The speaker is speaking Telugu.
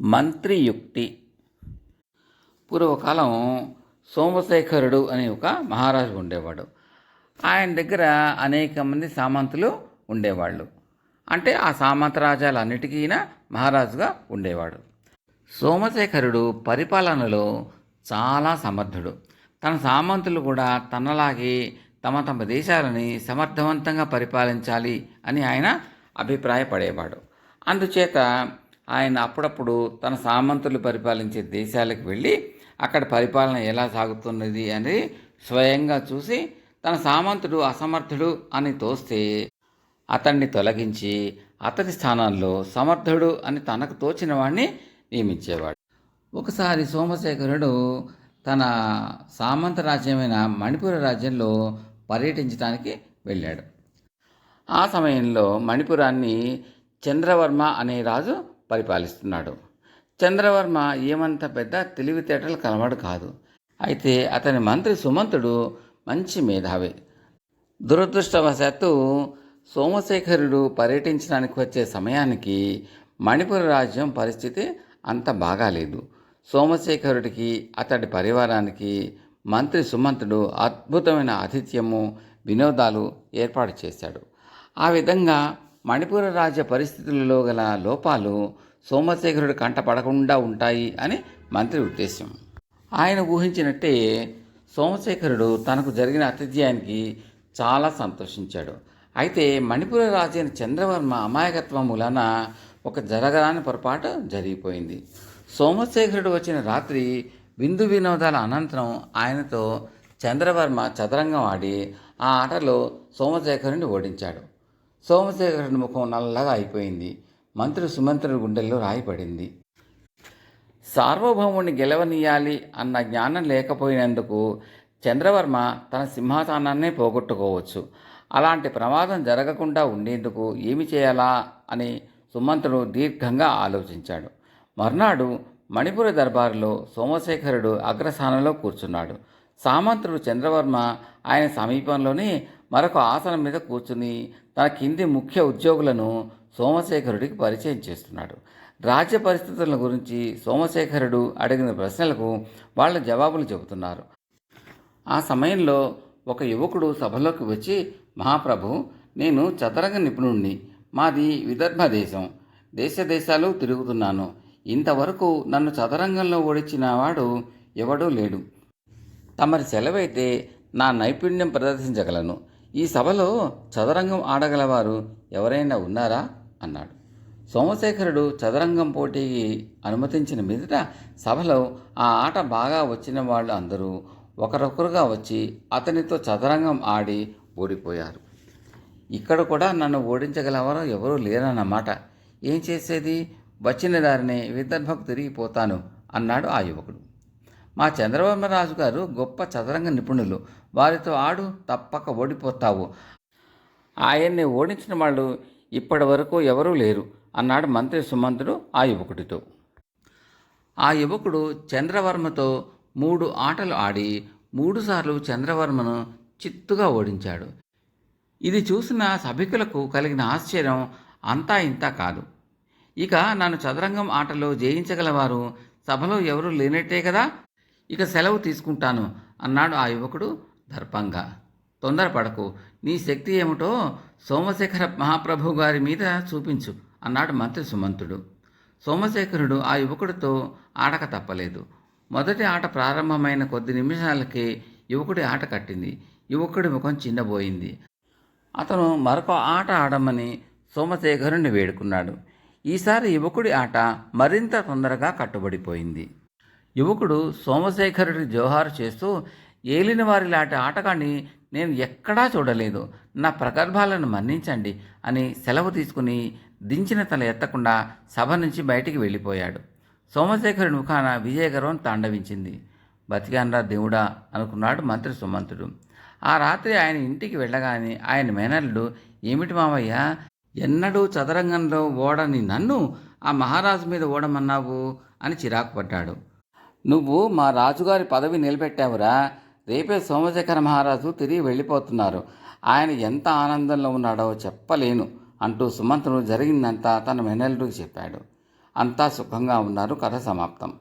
మంత్రియుక్తి. పూర్వకాలం సోమశేఖరుడు అనే ఒక మహారాజు ఉండేవాడు. ఆయన దగ్గర అనేక మంది సామంతులు ఉండేవాళ్ళు. అంటే ఆ సామంత రాజాలన్నిటికీ మహారాజుగా ఉండేవాడు. సోమశేఖరుడు పరిపాలనలో చాలా సమర్థుడు. తన సామంతులు కూడా తనలాగే తమ తమ దేశాలని సమర్థవంతంగా పరిపాలించాలి అని ఆయన అభిప్రాయపడేవాడు. అందుచేత ఆయన అప్పుడప్పుడు తన సామంతులు పరిపాలించే దేశాలకు వెళ్ళి అక్కడ పరిపాలన ఎలా సాగుతున్నది అని స్వయంగా చూసి తన సామంతుడు అసమర్థుడు అని తోస్తే అతన్ని తొలగించి అతని స్థానంలో సమర్థుడు అని తనకు తోచిన వాడిని నియమించేవాడు. ఒకసారి సోమశేఖరుడు తన సామంత రాజ్యమైన మణిపుర రాజ్యంలో పర్యటించడానికి వెళ్ళాడు. ఆ సమయంలో మణిపురాన్ని చంద్రవర్మ అనే రాజు పరిపాలిస్తున్నాడు. చంద్రవర్మ ఏమంత పెద్ద తెలివితేటలు కలవాడు కాదు. అయితే అతని మంత్రి సుమంతుడు మంచి మేధావి. దురదృష్టవశాత్తు సోమశేఖరుడు పర్యటించడానికి వచ్చే సమయానికి మణిపుర రాజ్యం పరిస్థితి అంత బాగాలేదు. సోమశేఖరుడికి అతడి పరివారానికి మంత్రి సుమంతుడు అద్భుతమైన ఆతిథ్యము వినోదాలు ఏర్పాటు చేశాడు. ఆ విధంగా మణిపుర రాజ్య పరిస్థితులలో గల లోపాలు సోమశేఖరుడు కంట పడకుండా ఉంటాయి అని మంత్రి ఉద్దేశం. ఆయన ఊహించినట్టే సోమశేఖరుడు తనకు జరిగిన అతిథ్యానికి చాలా సంతోషించాడు. అయితే మణిపుర రాజైన చంద్రవర్మ అమాయకత్వం మూలన ఒక జరగరాని పొరపాటు జరిగిపోయింది. సోమశేఖరుడు వచ్చిన రాత్రి విందు వినోదాల అనంతరం ఆయనతో చంద్రవర్మ చదరంగం ఆడి ఆ ఆటలో సోమశేఖరుని ఓడించాడు. సోమశేఖరుని ముఖం నల్లగా అయిపోయింది. మంత్రి సుమంత్రుడి గుండెల్లో రాయిపడింది సార్వభౌముని గెలవనీయాలి అన్న జ్ఞానం లేకపోయినందుకు చంద్రవర్మ తన సింహాసనాన్నే పోగొట్టుకోవచ్చు. అలాంటి ప్రమాదం జరగకుండా ఉండేందుకు ఏమి చేయాలా అని సుమంతుడు దీర్ఘంగా ఆలోచించాడు. మర్నాడు మణిపుర దర్బారులో సోమశేఖరుడు అగ్రస్థానంలో కూర్చున్నాడు. సామంతుడు చంద్రవర్మ ఆయన సమీపంలోనే మరొక ఆసనం మీద కూర్చుని తన కింది ముఖ్య ఉద్యోగులను సోమశేఖరుడికి పరిచయం చేస్తున్నాడు. రాజ్య పరిస్థితుల గురించి సోమశేఖరుడు అడిగిన ప్రశ్నలకు వాళ్ళ జవాబులు చెబుతున్నారు. ఆ సమయంలో ఒక యువకుడు సభలోకి వచ్చి మహాప్రభు నేను చదరంగ నిపుణుణ్ణి. మాది విదర్భ దేశం. దేశ దేశాలు తిరుగుతున్నాను. ఇంతవరకు నన్ను చదరంగంలో ఓడించిన వాడు ఎవడూ లేడు. తమరి సెలవైతే నా నైపుణ్యం ప్రదర్శించగలను. ఈ సభలో చదరంగం ఆడగలవారు ఎవరైనా ఉన్నారా? అన్నాడు. సోమశేఖరుడు చదరంగం పోటీకి అనుమతించిన మీదట సభలో ఆ ఆట బాగా వచ్చిన వాళ్ళు అందరూ ఒకరొకరుగా వచ్చి అతనితో చదరంగం ఆడి ఓడిపోయారు. ఇక్కడ కూడా నన్ను ఓడించగలవారు ఎవరూ లేరన్నమాట. ఏం చేసేది? వచ్చిన దారిని విదర్భకు తిరిగిపోతాను అన్నాడు ఆ యువకుడు. మా చంద్రవర్మరాజు గారు గొప్ప చదరంగ నిపుణులు. వారితో ఆడు తప్పక ఓడిపోతావు. ఆయన్ని ఓడించిన వాళ్ళు ఇప్పటి వరకు ఎవరూ లేరు. అన్నాడు మంత్రి సుమంతుడు ఆ యువకుడితో. ఆ యువకుడు చంద్రవర్మతో మూడు ఆటలు ఆడి మూడుసార్లు చంద్రవర్మను చిత్తుగా ఓడించాడు. ఇది చూసిన సభికులకు కలిగిన ఆశ్చర్యం అంతా ఇంతా కాదు. ఇక నన్ను చదరంగం ఆటలో జయించగలవారు సభలో ఎవరూ లేనట్టే కదా? ఇక సెలవు తీసుకుంటాను అన్నాడు ఆ యువకుడు దర్పంగా తొందరపడకు. నీ శక్తి ఏమిటో సోమశేఖర మహాప్రభు గారి మీద చూపించు అన్నాడు మంత్రి సుమంతుడు సోమశేఖరుడు ఆ యువకుడితో ఆడక తప్పలేదు. మొదటి ఆట ప్రారంభమైన కొద్ది నిమిషాలకే యువకుడి ఆట కట్టింది. యువకుడి ముఖం చిన్నబోయింది. అతను మరొక ఆట ఆడమని సోమశేఖరుణ్ణి వేడుకున్నాడు. ఈసారి యువకుడి ఆట మరింత తొందరగా కట్టుబడిపోయింది. యువకుడు సోమశేఖరుడి జోహారు చేస్తూ ఏలిన వారి లాంటి ఆటగాన్ని నేను ఎక్కడా చూడలేదు. నా ప్రగర్భాలను మన్నించండి అని సెలవు తీసుకుని దించిన తల ఎత్తకుండా సభ నుంచి బయటికి వెళ్ళిపోయాడు. సోమశేఖరుడి ముఖాన విజయగర్వం తాండవించింది. బతికాన్రా దేవుడా అనుకున్నాడు మంత్రి సుమంతుడు ఆ రాత్రి ఆయన ఇంటికి వెళ్ళగానే ఆయన మేనల్లుడు ఏమిటి మామయ్య ఎన్నడూ చదరంగంలో ఓడని నన్ను ఆ మహారాజు మీద ఓడమన్నావు? అని చిరాకు పడ్డాడు. నువ్వు మా రాజుగారి పదవి నిలబెట్టావురా. రేపే సోమశేఖర మహారాజు తిరిగి వెళ్ళిపోతున్నారు. ఆయన ఎంత ఆనందంలో ఉన్నాడో చెప్పలేను అంటూ సుమంతుడు జరిగిందంతా తన మెనల్లుడికి చెప్పాడు. అంతా సుఖంగా ఉన్నారు. కథ సమాప్తం.